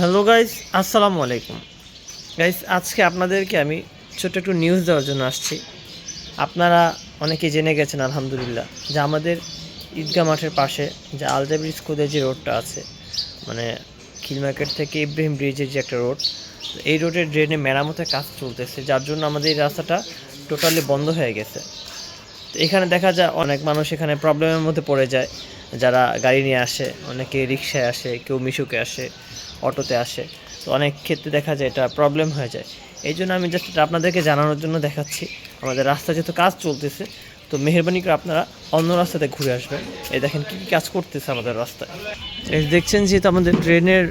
Hello guys, আসসালামু আলাইকুম। Guys, আজকে আপনাদেরকে আমি ছোট্ট একটু নিউজ দেওয়ার জন্য আসছি। আপনারা অনেকে জেনে গেছেন, আলহামদুলিল্লাহ, যে আমাদের ঈদগাহ মাঠের পাশে যে আলজাবির স্কুলের যে রোডটা আছে মানে খিল মার্কেট থেকে ইব্রাহিম ব্রিজের যে একটা রোড এই রোডের ড্রেনে মেরামতের কাজ চলতেছে, যার জন্য আমাদের এই রাস্তাটা টোটালি বন্ধ হয়ে গেছে। তো এখানে দেখা যায়, অনেক মানুষ এখানে প্রবলেমের মধ্যে পড়ে যায়, যারা গাড়ি নিয়ে আসে, অনেকে রিক্সায় আসে, কেউ মিশুকে আসে। অটোতে আসে। তো অনেক ক্ষেত্রে দেখা যায় এটা প্রবলেম হয়ে যায়। এই জন্য আমি জাস্ট এটা আপনাদেরকে জানানোর জন্য দেখাচ্ছি। আমাদের রাস্তা যেহেতু কাজ চলতেছে, তো মেহরবানি করে আপনারা অন্য রাস্তাতে ঘুরে আসবেন। এই দেখেন কী কী কাজ করতেছে আমাদের রাস্তায়। এই দেখছেন যেহেতু আমাদের ট্রেনের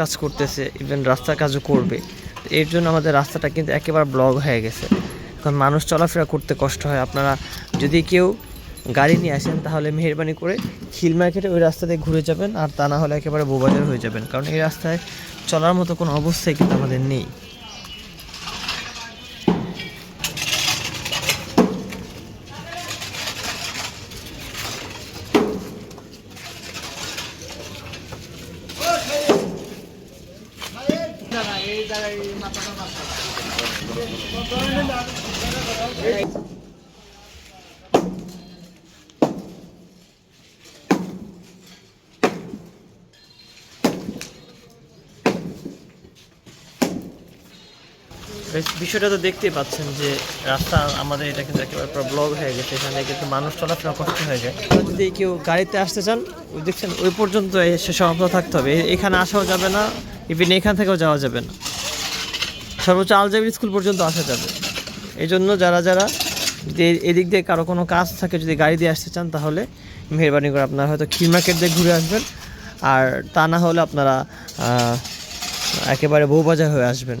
কাজ করতেছে ইভেন রাস্তার কাজও করবে। এর জন্য আমাদের রাস্তাটা কিন্তু একেবারে ব্লক হয়ে গেছে। এখন মানুষ চলাফেরা করতে কষ্ট হয়। আপনারা যদি কেউ গাড়ি নিয়ে আসেন, তাহলে মেহরবানি করে খিল মার্কেটে ওই রাস্তাতে ঘুরে যাবেন আর তা না হলে একেবারে বোবাজার হয়ে যাবেন। কারণ এই রাস্তায় চলার মতো কোনো অবস্থাই কিন্তু আমাদের নেই। বিষয়টা তো দেখতেই পাচ্ছেন যে রাস্তা আমাদের এটা কিন্তু একেবারে পুরো ব্লক হয়ে গেছে, এখানে কিন্তু মানুষ চলাফেরা কষ্ট হয়ে যায়। যদি কেউ গাড়িতে আসতে চান, ওই দেখছেন, ওই পর্যন্ত এসে সমাপ্ত থাকতে হবে। এখানে আসাও যাবে না ইভিন এখান থেকেও যাওয়া যাবে না। সর্বোচ্চ আলজাবির স্কুল পর্যন্ত আসা যাবে। এই জন্য যারা যারা যদি এদিক দিয়ে কারও কোনো কাজ থাকে, যদি গাড়ি দিয়ে আসতে চান, তাহলে মেহরবানি করে আপনারা হয়তো খিল মার্কেট দিয়ে ঘুরে আসবেন। আর তা না হলে আপনারা একেবারে বউবাজার হয়ে আসবেন।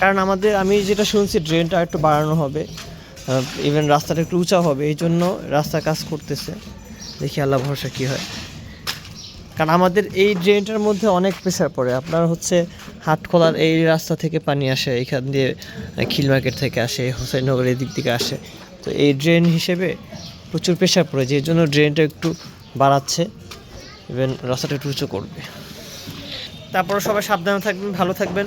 কারণ আমাদের, আমি যেটা শুনছি ড্রেনটা একটু বাড়ানো হবে। ইভেন রাস্তাটা একটু উঁচা হবে, এই জন্য রাস্তা কাজ করতেছে। দেখি আল্লাহ ভরসা কী হয়। কারণ আমাদের এই ড্রেনটার মধ্যে অনেক প্রেশার পড়ে। আপনার হচ্ছে হাটখোলার এই রাস্তা থেকে পানি আসে, এখান দিয়ে খিল মার্কেট থেকে আসে হোসেননগর এই দিক থেকে আসে। তো এই ড্রেন হিসেবে প্রচুর প্রেশার পড়ে, যে জন্য ড্রেনটা একটু বাড়াচ্ছে। ইভেন রাস্তাটা একটু উঁচু করবে। তারপরে সবাই সাবধানে থাকবেন, ভালো থাকবেন।